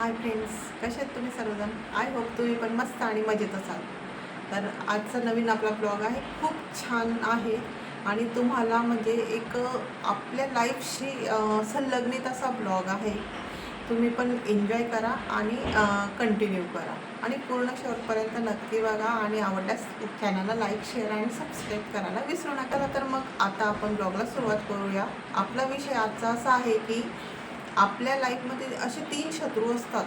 Hi friends कसे आहेत तुम्ही सर्वजण? आय होप तुम्ही पण मस्त आणि मजेत असाल. तर आजचा नवीन आपला ब्लॉग आहे. खूप छान आहे. आणि तुम्हाला म्हणजे एक आपल्या लाईफशी संलग्नित असा ब्लॉग आहे. तुम्ही पण एन्जॉय करा आणि कंटिन्यू करा. आणि पूर्ण शेवटपर्यंत नक्की बघा आणि आवडल्यास चॅनलला लाईक शेअर आणि सबस्क्राईब करायला विसरू नका. तर मग आता आपण ब्लॉगला सुरुवात करूया. आपला विषय आजचा असा आहे की आपल्या लाईफमध्ये असे तीन शत्रू असतात.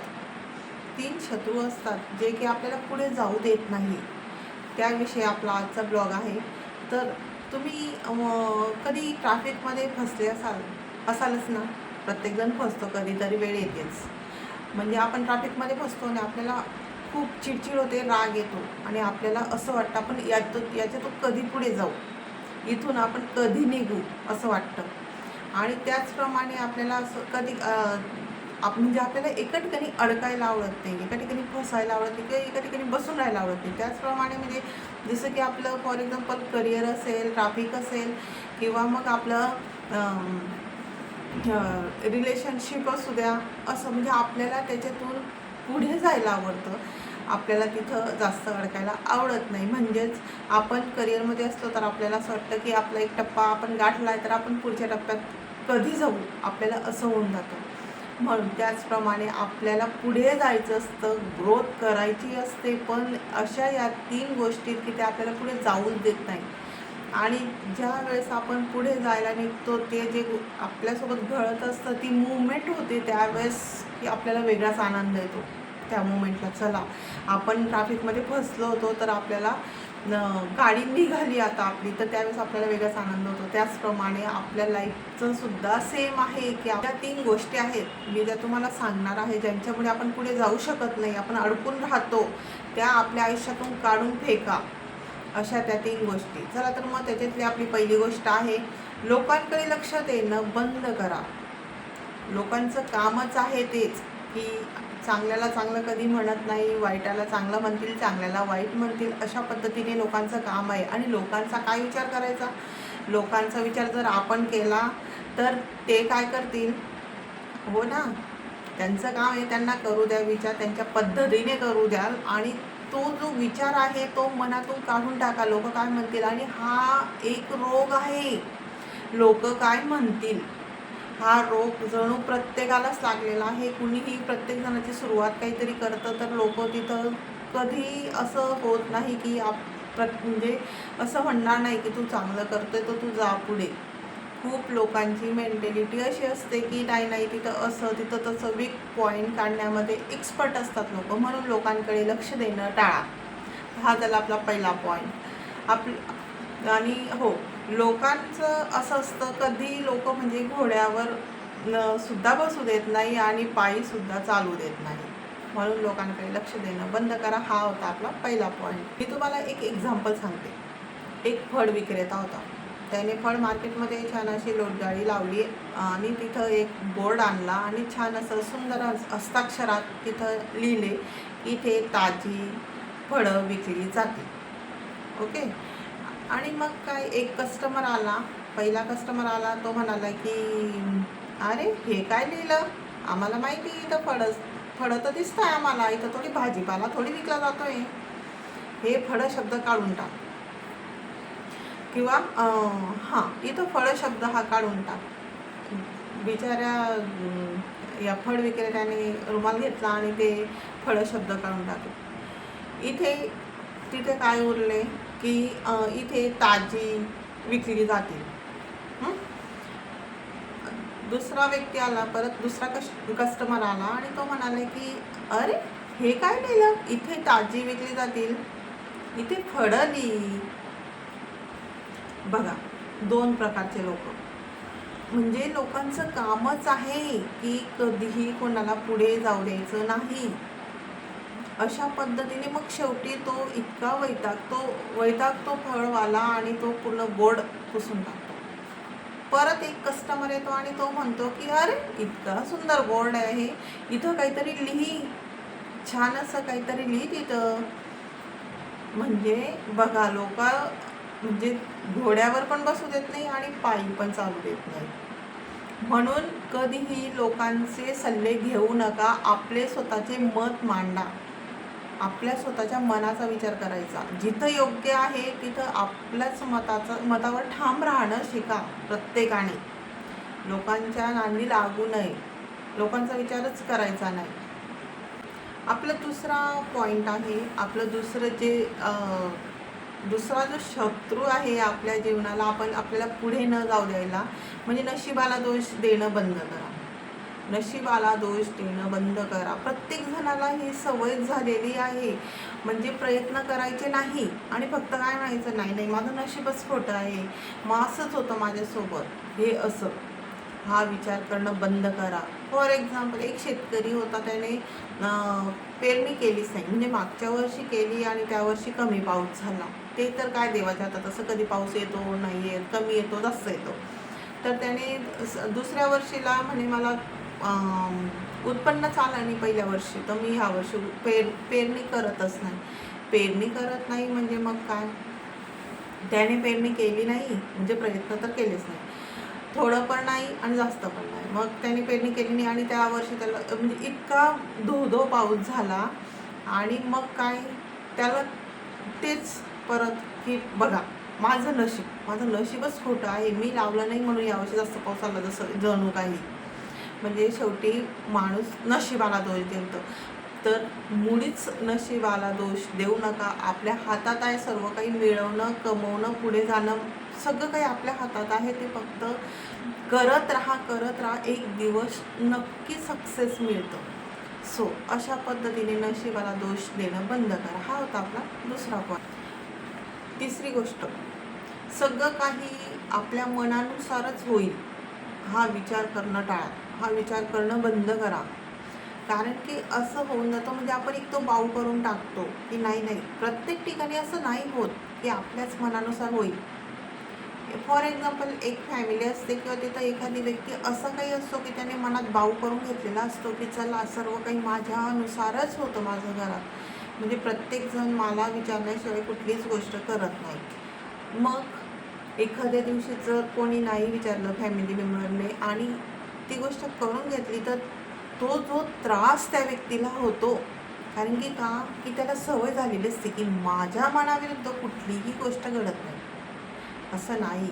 तीन शत्रू असतात जे की आपल्याला पुढे जाऊ देत नाही. त्याविषयी आपला आजचा ब्लॉग आहे. तर तुम्ही कधी ट्रॅफिकमध्ये फसले असाल असालच ना? प्रत्येकजण फसतो कधीतरी वेळ येतेच. म्हणजे आपण ट्रॅफिकमध्ये फसतो आणि आपल्याला खूप चिडचिड होते राग येतो आणि आपल्याला असं वाटतं आपण यातून याच्यातून कधी पुढे जाऊ? इथून आपण कधी निघू असं वाटतं. आणि त्याचप्रमाणे आपल्याला असं कधी आप म्हणजे आपल्याला एका ठिकाणी अडकायला आवडत नाही एका ठिकाणी फसायला आवडत नाही किंवा एका ठिकाणी बसून राहायला आवडत नाही त्याचप्रमाणे म्हणजे जसं की आपलं फॉर एक्झाम्पल करिअर असेल ट्राफिक असेल किंवा मग आपलं रिलेशनशिप असू द्या असं म्हणजे आपल्याला त्याच्यातून पुढे जायला आवडतं. आपल्याला तिथं जास्त अडकायला आवडत नाही. म्हणजेच आपण करिअरमध्ये असलो तर आपल्याला असं वाटतं की आपला एक टप्पा आपण गाठला आहे तर आपण पुढच्या टप्प्यात कधी जाऊ? आपल्याला असं होऊन जातं. म्हणून त्याचप्रमाणे आपल्याला पुढे जायचं असतं ग्रोथ करायची असते पण अशा या तीन गोष्टी की त्या आपल्याला पुढे जाऊच देत नाही आणि ज्या वेळेस आपण पुढे जायला निघतो ते जे आपल्यासोबत घडत असतं ती मुवमेंट होते त्यावेळेस की आपल्याला वेगळाच आनंद येतो. त्या मुवमेंटला चला आपण ट्रॅफिकमध्ये फसलो होतो तर आपल्याला गाडी निघाली आता आपली. तर त्यावेळेस आपल्याला वेगळाच आनंद होतो. त्याचप्रमाणे आपल्या लाईफचं सुद्धा सेम आहे की आपल्या तीन गोष्टी आहेत. मी ज्या तुम्हाला सांगणार आहे ज्यांच्यामुळे आपण पुढे जाऊ शकत नाही आपण अडकून राहतो त्या आपल्या आयुष्यातून काढून फेका. अशा त्या तीन गोष्टी. चला तर मग त्याच्यातली आपली पहिली गोष्ट आहे लोकांकडे लक्ष देणं बंद करा. लोकांचं कामच आहे तेच की चांगल्याला चांगलं कधी म्हणत नाही वाईटाला चांगलं म्हणतील चांगल्याला वाईट म्हणतील अशा पद्धतीने लोकांचं काम आहे. आणि लोकांचा काय विचार करायचा? लोकांचा विचार जर आपण केला तर ते काय करतील? हो ना. त्यांचं काम आहे त्यांना करू द्या विचार त्यांच्या पद्धतीने करू द्या आणि तो जो विचार आहे तो मनातून काढून टाका. लोक काय म्हणतील? आणि हा एक रोग आहे. लोक काय म्हणतील? हा रोग जणू प्रत्येकालाच लागलेला आहे. कुणीही प्रत्येक जणाची सुरुवात काहीतरी करतं तर लोक तिथं कधी असं होत नाही की आप प्र म्हणजे असं म्हणणार नाही की तू चांगलं करतोय तर तू जा पुढे. खूप लोकांची मेंटॅलिटी अशी असते की नाही नाही तिथं असं तिथं तसं वीक पॉईंट काढण्यामध्ये एक्सपर्ट असतात लोक. म्हणून लोकांकडे लक्ष देणं टाळा. हा झाला आपला पहिला पॉईंट आप आणि हो लोकांचं असं असतं कधी लोक म्हणजे घोड्यावर न सुद्धा बसू देत नाही आणि पायी सुद्धा चालू देत नाही. म्हणून लोकांकडे लक्ष देणं बंद करा. हा होता आपला पहिला पॉईंट मी तुम्हाला एक एक्झाम्पल सांगते. एक फळ विक्रेता होता. त्याने फळ मार्केटमध्ये छान अशी लोटगाडी लावली आणि तिथं एक बोर्ड आणला आणि छान असं सुंदर हस्ताक्षरात तिथं लिहिले इथे ताजी फळं विकली जाते ओके? आणि मग काय एक कस्टमर आला पहिला कस्टमर आला तो म्हणाला की अरे हे काय लिहिलं? आम्हाला माहिती इथं फळं फळं तर दिसतं आहे आम्हाला इथं थोडी भाजीपाला थोडी विकला जातो आहे हे फळं शब्द काढून टाक. किंवा हां इथं फळं शब्द हा काढून टाक. बिचाऱ्या या फळ विक्रेत्याने रुमाल घेतला आणि ते फळं शब्द काढून टाकले. इथे तिथे काय उरले? की इथे ताजी विकली जातील दुसरा व्यक्ती आला परत दुसरा कश कस्टमर आला आणि तो म्हणाले की अरे हे काय लिहिलं इथे ताजी विकली जातील. इथे फडली. बघा दोन प्रकारचे लोक. म्हणजे लोकांचं कामच आहे की कधीही कोणाला पुढे जाऊ द्यायचं नाही. अशा पद्धतीने मग शेवटी तो इतका वैतागतो वैतागतो फळवाला आणि तो पूर्ण बोर्ड पुसून टाकतो. परत एक कस्टमर येतो आणि तो म्हणतो की अरे इतका सुंदर बोर्ड आहे इथं काहीतरी लिही. छान असं काहीतरी लिही तिथं. म्हणजे बघा लोक म्हणजे घोड्यावर पण बसू देत नाही आणि पायी पण चालू देत नाही. म्हणून कधीही लोकांचे सल्ले घेऊ नका. आपले स्वतःचे मत मांडा. आपल्या स्वतःच्या मनाचा विचार करायचा. जिथं योग्य आहे तिथं आपल्याच मताचं मतावर ठाम राहणं शिका प्रत्येकाने. लोकांच्या नांदी लागू नये. लोकांचा विचारच करायचा नाही. आपलं दुसरा पॉईंट आहे आपलं दुसरं जे दुसरा जो शत्रू आहे आपल्या जीवनाला आपण आपल्याला पुढे न जाऊ द्यायला म्हणजे नशिबाला दोष देणं बंद करा. नशिबाला दोष देणं बंद करा. प्रत्येक जणाला ही सवय झालेली आहे. म्हणजे प्रयत्न करायचे नाही आणि फक्त काय म्हणायचं? नाही नाही माझं नशीबच खोटं आहे. मग असंच होतं माझ्यासोबत. हे असं. हा विचार करणं बंद करा. फॉर एक्झाम्पल एक शेतकरी होता त्याने पेरणी केलीच नाही म्हणजे मागच्या वर्षी केली आणि त्या वर्षी कमी पाऊस झाला. ते तर काय देवाच्या हातात असं कधी पाऊस येतो नाही येत कमी येतो जास्त येतो. तर त्याने स- दुसऱ्या वर्षीला म्हणे मला उत्पन्नच आलं नाही पहिल्या वर्षी. तर मी ह्या वर्षी पेर पेरणी करतच नाही. पेरणी करत नाही म्हणजे मग काय? त्याने पेरणी केली नाही म्हणजे प्रयत्न तर केलेच नाही. थोडं पण नाही आणि जास्त पण नाही. मग त्याने पेरणी केली नाही आणि त्या वर्षी त्याला म्हणजे इतका धो धो पाऊस झाला आणि मग काय? त्याला तेच परत की बघा माझं नशीब माझं नशीबच खोटं आहे. मी लावलं नाही म्हणून यावर्षी जास्त पाऊस आला जसं जणू काही. म्हणजे शेवटी माणूस नशिबाला दोष देतो. तर मुळीच नशिबाला दोष देऊ नका. आपल्या हातात आहे सर्व काही. मिळवणं कमवणं पुढे जाणं सगळं काही आपल्या हातात आहे. ते फक्त करत राहा करत राहा. एक दिवस नक्की सक्सेस मिळतं. सो अशा पद्धतीने नशिबाला दोष देणं बंद करा. हा होता आपला दुसरा पॉईंट तिसरी गोष्ट. सगळं काही आपल्या मनानुसारच होईल. हा विचार करणं टाळा. हा विचार करणं बंद करा. कारण की असं होऊन जातं म्हणजे आपण एक तो बाऊ करून टाकतो की नाही नाही. प्रत्येक ठिकाणी असं नाही होत की आपल्याच मनानुसार होईल. फॉर एक्झाम्पल एक फॅमिली असते किंवा तिथं एखादी व्यक्ती असं काही असतो की त्याने मनात बाऊ करून घेतलेला असतो की चला सर्व काही माझ्यानुसारच होतं माझं घरात. म्हणजे प्रत्येकजण मला विचारल्याशिवाय कुठलीच गोष्ट करत नाही. मग एखाद्या दिवशी जर कोणी नाही विचारलं फॅमिली मेंबरने आणि ती गोष्ट करून घेतली तर तो जो त्रास त्या व्यक्तीला होतो कारण की का? की त्याला सवय झालेली असते की माझ्या मनाविरुद्ध कुठलीही गोष्ट घडत नाही. असं नाही.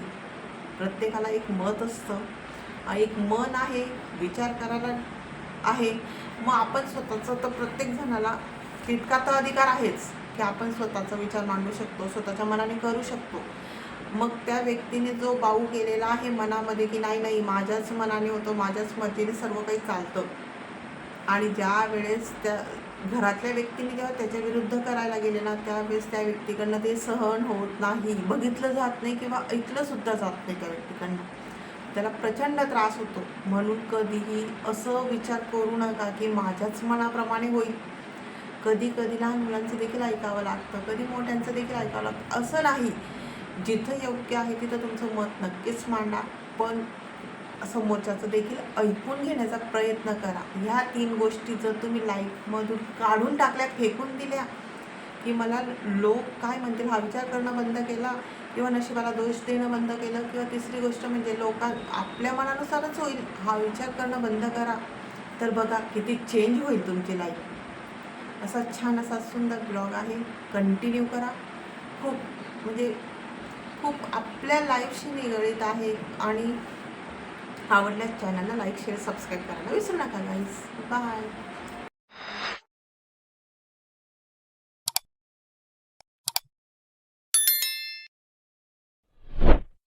प्रत्येकाला एक मत असतं. एक मन आहे विचार करायला आहे. मग आपण स्वतःचं तर प्रत्येक जणाला तितका तर अधिकार आहेच की आपण स्वतःचा विचार मांडू शकतो स्वतःच्या मनाने करू शकतो. मग त्या व्यक्तीने जो बाऊ केलेला आहे मनामध्ये की नाही नाही माझ्याच मनाने होतं माझ्याच मतीने सर्व काही चालतं. आणि ज्या वेळेस त्या घरातल्या व्यक्तीने जेव्हा त्याच्या विरुद्ध करायला गेले ना त्यावेळेस त्या व्यक्तीकडनं ते सहन होत नाही. बघितलं जात नाही किंवा ऐकलं सुद्धा जात नाही त्या व्यक्तीकडनं. त्याला प्रचंड त्रास होतो. म्हणून कधीही असं विचार करू नका की माझ्याच मनाप्रमाणे होईल. कधी कधी लहान मुलांचं देखील ऐकावं लागतं. कधी मोठ्यांचं देखील ऐकावं लागतं. असं नाही. जिथं योग्य आहे तिथं तुमचं मत नक्कीच मांडा पण समोरच्याचं देखील ऐकून घेण्याचा प्रयत्न करा. ह्या तीन गोष्टी जर तुम्ही लाईफमधून काढून टाकल्या फेकून दिल्या की मला लोक काय म्हणतील हा विचार करणं बंद केला किंवा नशिबाला दोष देणं बंद केलं किंवा तिसरी गोष्ट म्हणजे लोकां आपल्या मनानुसारच होईल हा विचार करणं बंद करा. तर बघा किती चेंज होईल तुमची लाईफ असा छान असा सुंदर ब्लॉग आहे. कंटिन्यू करा. खूप म्हणजे खूप आपल्या लाईफशी निगडीत आहे आणि आवडल्यास चॅनलला लाईक शेअर सबस्क्राईब करायला विसरू नका गाईज बाय